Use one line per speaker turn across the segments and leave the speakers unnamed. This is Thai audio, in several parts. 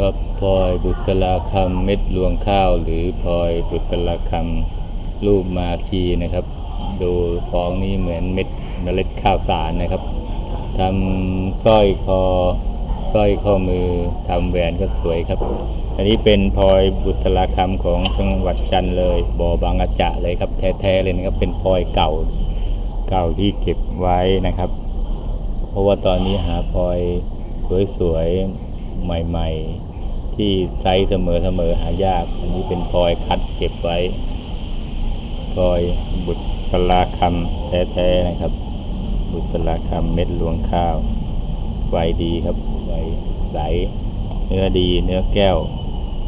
ครับพลอยบุษราคำเม็ดรวงข้าว หรือพลอยบุษราคำรูปมาคีนะครับ ดูฟองนี้เหมือนเม็ดเมล็ดข้าวสารนะครับทำสร้อยคอสร้อยข้อมือทำแหวนก็สวยครับ อันนี้เป็นพลอยบุษราคำของจังหวัดจันทร์เลยบ่อบางอาจะเลยครับ แท้ๆเลยนะครับเป็นพลอยเก่าเก่าที่เก็บไว้นะครับ เพราะว่าตอนนี้หาพลอยสวยๆ ใหม่ ๆ ที่ไซส์เสมอๆหายาก อันนี้เป็นพลอยคัดเก็บไว้พลอยบุษราคำแท้ๆนะครับ บุษราคำเม็ดรวงข้าวไวดีครับไวใสเนื้อดี เนื้อแก้ว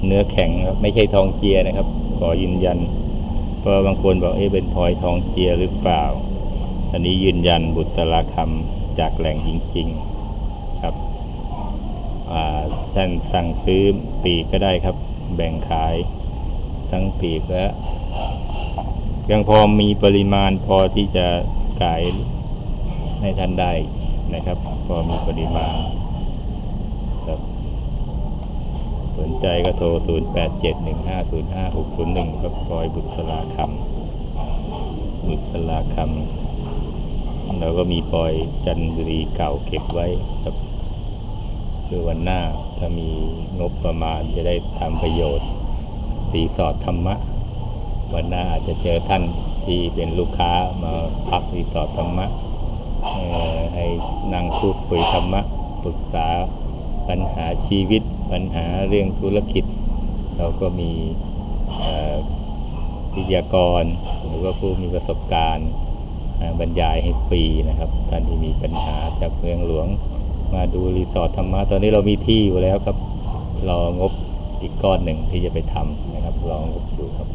เนื้อแข็งครับไม่ใช่ทองเจียนะครับ ขอยืนยัน เพราะบางคนบอกเอ๊ะเป็นพลอยทองเจียหรือเปล่า อันนี้ยืนยันบุษราคำจากแหล่งจริง ๆ ท่านสั่งซื้อปีกก็ได้ครับ แบ่งขายทั้งปีกและยังพอมีปริมาณพอที่จะขายให้ท่านได้นะครับ พอมีปริมาณครับสนใจก็โทร 0 8 7 1 5 0 5 6 0 1 ครับพลอยบุษราคำบุษราคำเราก็มีปล่อยจันทบุรีเก่าเก็บไว้ครับ คือวันหน้าถ้ามีงบประมาณจะได้ทำประโยชน์รีสอร์ทธรรมะ วันหน้าอาจจะเจอท่านที่เป็นลูกค้ามาพักรีสอร์ทธรรมะให้นั่งพูดคุยธรรมะปรึกษาปัญหาชีวิต ปัญหาเรื่องธุรกิจ เราก็มีวิทยากร หรือว่าผู้มีประสบการณ์บรรยายให้ฟรีนะครับท่านที่มีปัญหาจากเมืองหลวง มาดูรีสอร์ทธรรมะตอนนี้เรามีที่อยู่แล้วครับ รองบอีกก้อนหนึ่งที่จะไปทำนะครับ รองบอยู่ครับ